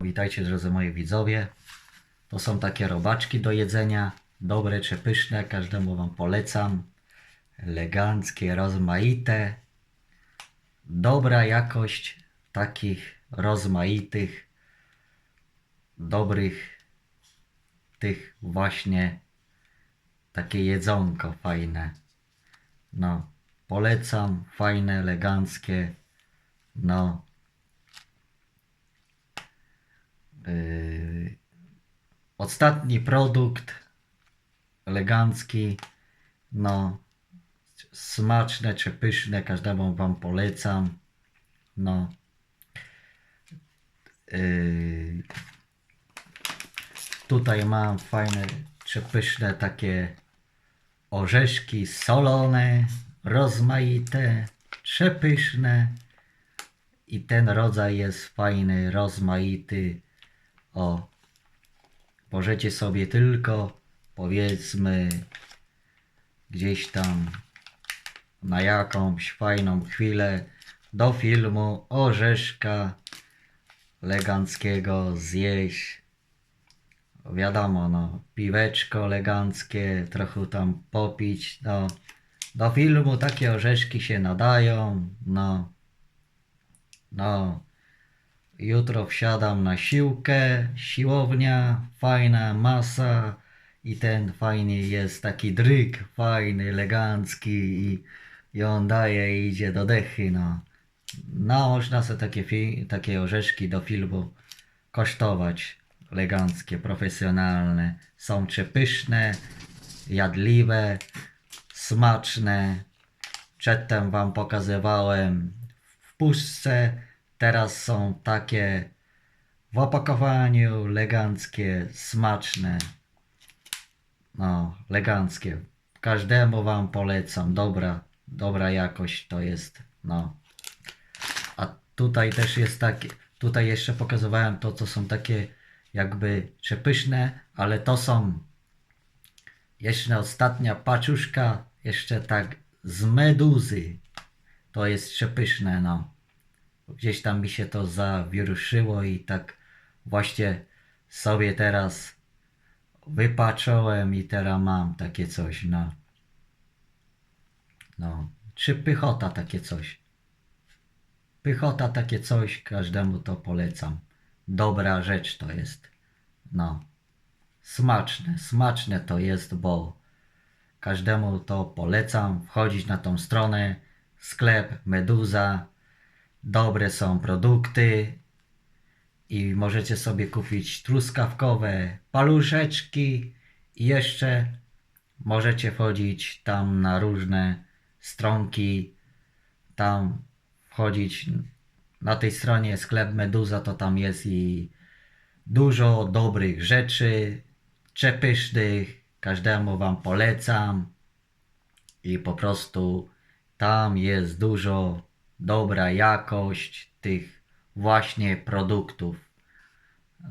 Witajcie drodzy moi widzowie. To są takie robaczki do jedzenia. Dobre czy pyszne, każdemu wam polecam. Eleganckie, rozmaite. Dobra jakość takich rozmaitych, dobrych tych właśnie takie jedzonko fajne. No, polecam, fajne, eleganckie. No, Yy, ostatni produkt elegancki, no smaczne czy pyszne, każdemu wam polecam. No. Yy, tutaj mam fajne czy pyszne takie orzeszki solone, rozmaite, przepyszne. I ten rodzaj jest fajny, rozmaity. O, możecie sobie tylko powiedzmy gdzieś tam na jakąś fajną chwilę do filmu orzeszka eleganckiego zjeść. Wiadomo, no, piweczko eleganckie, trochę tam popić, no. Do filmu takie orzeszki się nadają, no. No, jutro wsiadam na siłkę, siłownia, fajna masa i ten fajny jest taki dryk, fajny, elegancki i, i on daje i idzie do dechy, no. No, można sobie takie, takie orzeszki do filmu kosztować, eleganckie, profesjonalne. Są przepyszne, jadliwe, smaczne. Przedtem wam pokazywałem w puszce, teraz są takie w opakowaniu, eleganckie, smaczne. No, eleganckie. Każdemu wam polecam, dobra, dobra jakość to jest, no. A tutaj też jest takie, tutaj jeszcze pokazywałem to, co są takie jakby przepyszne, ale to są jeszcze ostatnia paczuszka, jeszcze tak z meduzy. To jest przepyszne, no. Gdzieś tam mi się to zawieruszyło i tak właśnie sobie teraz wypatrzyłem i teraz mam takie coś, no. No, czy pychota takie coś. Pychota takie coś, każdemu to polecam. Dobra rzecz to jest. No. Smaczne, smaczne to jest, bo każdemu to polecam. Wchodzić na tą stronę, sklep Meduza. Dobre są produkty i możecie sobie kupić truskawkowe paluszeczki i jeszcze możecie wchodzić tam na różne stronki, tam wchodzić na tej stronie sklep Meduza, to tam jest i dużo dobrych rzeczy, przepysznych, każdemu wam polecam i po prostu tam jest dużo dobra jakość tych właśnie produktów.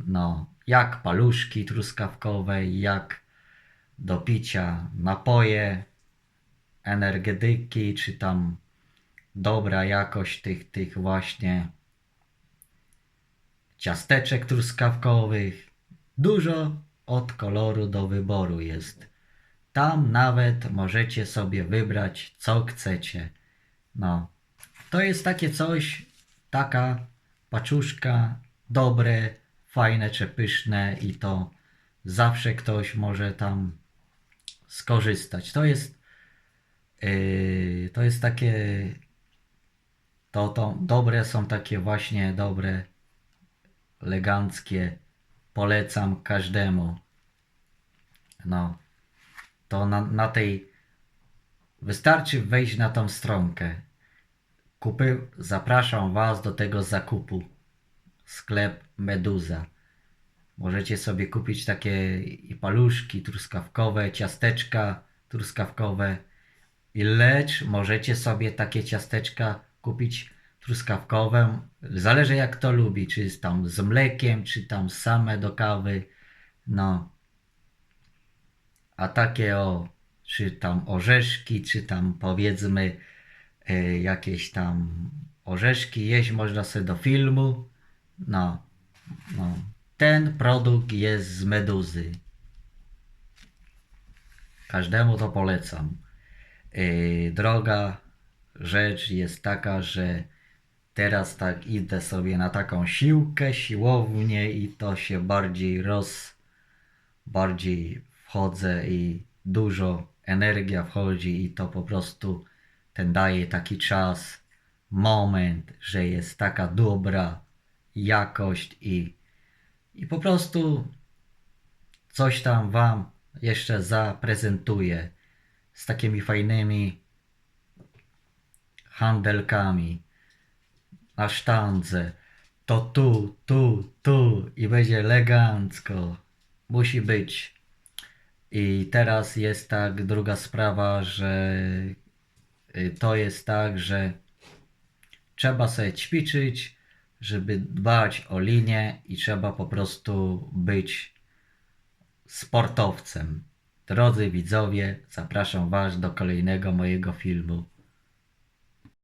No, jak paluszki truskawkowe, jak do picia napoje, energetyki, czy tam dobra jakość tych, tych właśnie ciasteczek truskawkowych. Dużo od koloru do wyboru jest. Tam nawet możecie sobie wybrać co chcecie. No, to jest takie coś, taka paczuszka, dobre, fajne czy pyszne i to zawsze ktoś może tam skorzystać. To jest, yy, to jest takie, to, to dobre są takie właśnie dobre, eleganckie. Polecam każdemu. No, to na, na tej wystarczy wejść na tą stronkę. Kupy, zapraszam Was do tego zakupu. Sklep Meduza. Możecie sobie kupić takie i paluszki truskawkowe, ciasteczka truskawkowe. I lecz możecie sobie takie ciasteczka kupić truskawkowe. Zależy jak to lubi, czy tam z mlekiem, czy tam same do kawy. No. A takie o, czy tam orzeszki, czy tam powiedzmy jakieś tam orzeszki jeść można sobie do filmu. No, no. ten produkt jest z meduzy. Każdemu to polecam. Yy, droga rzecz jest taka, że teraz tak idę sobie na taką siłkę, siłownię i to się bardziej roz... bardziej wchodzę i dużo energia wchodzi i to po prostu ten daje taki czas, moment, że jest taka dobra jakość i, i po prostu coś tam wam jeszcze zaprezentuję z takimi fajnymi handelkami na sztandze. To tu, tu, tu i będzie elegancko. Musi być. I teraz jest tak, druga sprawa, że to jest tak, że trzeba sobie ćwiczyć, żeby dbać o linię i trzeba po prostu być sportowcem. Drodzy widzowie, zapraszam Was do kolejnego mojego filmu.